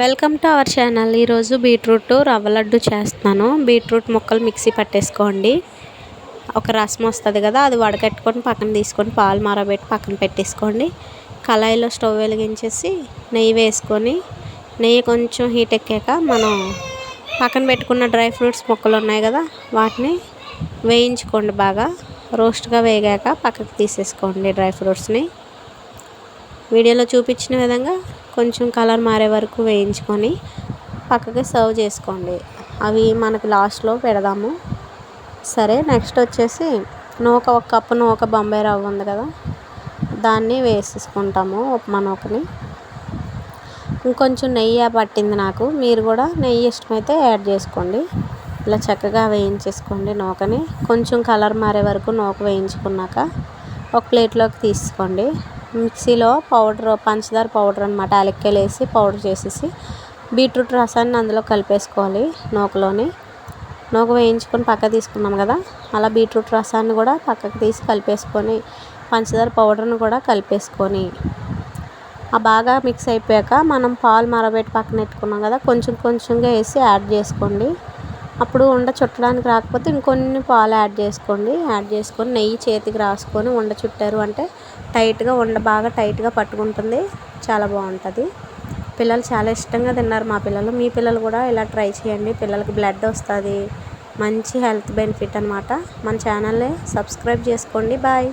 Welcome to our channel. ఈరోజు beetroot రవ్వ లడ్డు చేస్తున్నాను. బీట్రూట్ ముక్కలు మిక్సీ పట్టేసుకోండి. ఒక రసం వస్తుంది కదా అది వడకట్టుకొని పక్కన తీసుకొని పాలు మరబెట్టి పక్కన పెట్టేసుకోండి. కళాయిలో స్టవ్ వెలిగించేసి నెయ్యి వేసుకొని నెయ్యి కొంచెం హీట్ ఎక్కాక మనం పక్కన పెట్టుకున్న డ్రై ఫ్రూట్స్ ముక్కలు ఉన్నాయి కదా వాటిని వేయించుకోండి బాగా. రోస్ట్గా వేగాక పక్కకు తీసేసుకోండి డ్రై ఫ్రూట్స్ని. వీడియోలో చూపించిన విధంగా కొంచెం కలర్ మారే వరకు వేయించుకొని పక్కకి సర్వ్ చేసుకోండి. అవి మనకు లాస్ట్లో పెడదాము. సరే నెక్స్ట్ వచ్చేసి నూక ఒక కప్పు నూక బొంబాయి రవ్వ ఉంది కదా దాన్ని వేసేసుకుంటాము ఉప్మా నూకని. ఇంకొంచెం నెయ్యి పట్టింది నాకు మీరు కూడా నెయ్యి ఇష్టమైతే యాడ్ చేసుకోండి. ఇలా చక్కగా వేయించేసుకోండి నూకని. కొంచెం కలర్ మారే వరకు నూక వేయించుకున్నాక ఒక ప్లేట్లోకి తీసుకోండి. మిక్సీలో పౌడర్ పంచదార పౌడర్ అనమాట యాలక్కాయలు వేసి పౌడర్ చేసేసి బీట్రూట్ రసాన్ని అందులో కలిపేసుకోవాలి నూకలోని. నూక వేయించుకొని పక్క తీసుకున్నాం కదా అలా బీట్రూట్ రసాన్ని కూడా పక్కకు తీసి కలిపేసుకొని పంచదార పౌడర్ని కూడా కలిపేసుకొని. ఆ బాగా మిక్స్ అయిపోయాక మనం పాలు మరబెట్టి పక్కన పెట్టుకున్నాం కదా కొంచెం కొంచెంగా వేసి యాడ్ చేసుకోండి. అప్పుడు ఉండ చుట్టడానికి రాకపోతే ఇంకొన్ని పాలు యాడ్ చేసుకోండి. యాడ్ చేసుకొని నెయ్యి చేతికి రాసుకొని ఉండ చుట్టారు అంటే టైట్గా ఉండ బాగా టైట్గా పట్టుకుంటుంది. చాలా బాగుంటుంది. పిల్లలు చాలా ఇష్టంగా తిన్నారు మా పిల్లలు. మీ పిల్లలు కూడా ఇలా ట్రై చేయండి. పిల్లలకి బ్లడ్ వస్తుంది. మంచి హెల్త్ బెనిఫిట్ అనమాట మన ఛానల్ని సబ్స్క్రైబ్ చేసుకోండి. బాయ్.